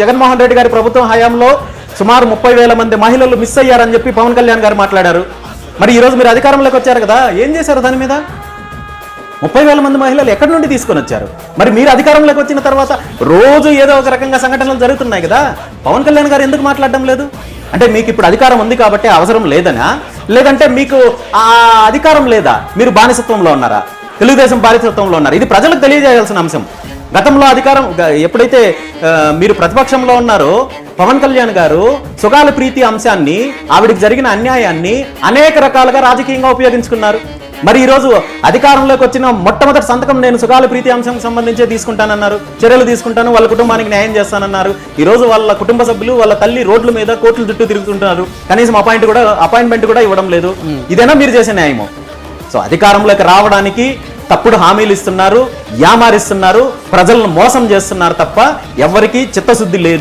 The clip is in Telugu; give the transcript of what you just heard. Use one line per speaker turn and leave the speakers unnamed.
జగన్మోహన్ రెడ్డి గారి ప్రభుత్వం హయాంలో సుమారు ముప్పై వేల మంది మహిళలు మిస్ అయ్యారని చెప్పి పవన్ కళ్యాణ్ గారు మాట్లాడారు. మరి ఈ రోజు మీరు అధికారంలోకి వచ్చారు కదా ఏం చేశారు దాని మీద? ముప్పై వేల మంది మహిళలు ఎక్కడి నుండి తీసుకొని వచ్చారు? మరి మీరు అధికారంలోకి వచ్చిన తర్వాత రోజు ఏదో ఒక రకంగా సంఘటనలు జరుగుతున్నాయి కదా పవన్ కళ్యాణ్ గారు ఎందుకు మాట్లాడడం లేదు? అంటే మీకు ఇప్పుడు అధికారం ఉంది కాబట్టి అవసరం లేదనా? లేదంటే మీకు ఆ అధికారం లేదా? మీరు బానిసత్వంలో ఉన్నారా? తెలుగుదేశం బానిసత్వంలో ఉన్నారు? ఇది ప్రజలకు తెలియజేయాల్సిన అంశం. గతంలో అధికారం ఎప్పుడైతే మీరు ప్రతిపక్షంలో ఉన్నారో పవన్ కళ్యాణ్ గారు సుగాల ప్రీతి అంశాన్ని ఆవిడికి జరిగిన అన్యాయాన్ని అనేక రకాలుగా రాజకీయంగా ఉపయోగించుకున్నారు. మరి ఈ రోజు అధికారంలోకి వచ్చిన మొట్టమొదటి సంతకం నేను సుగాల ప్రీతి అంశం సంబంధించే తీసుకుంటానన్నారు. చర్యలు తీసుకుంటాను వాళ్ళ కుటుంబానికి న్యాయం చేస్తానన్నారు. ఈ రోజు వాళ్ళ కుటుంబ సభ్యులు వాళ్ళ తల్లి రోడ్ల మీద కోర్టుల చుట్టూ తిరుగుతుంటున్నారు కనీసం అపాయింట్ కూడా అపాయింట్మెంట్ కూడా ఇవ్వడం లేదు. ఇదేనా మీరు చేసే న్యాయము? సో అధికారంలోకి రావడానికి తప్పుడు హామీలు ఇస్తున్నారు యామారిస్తున్నారు ప్రజలను మోసం చేస్తున్నారు తప్ప ఎవరికీ చిత్తశుద్ధి లేదు.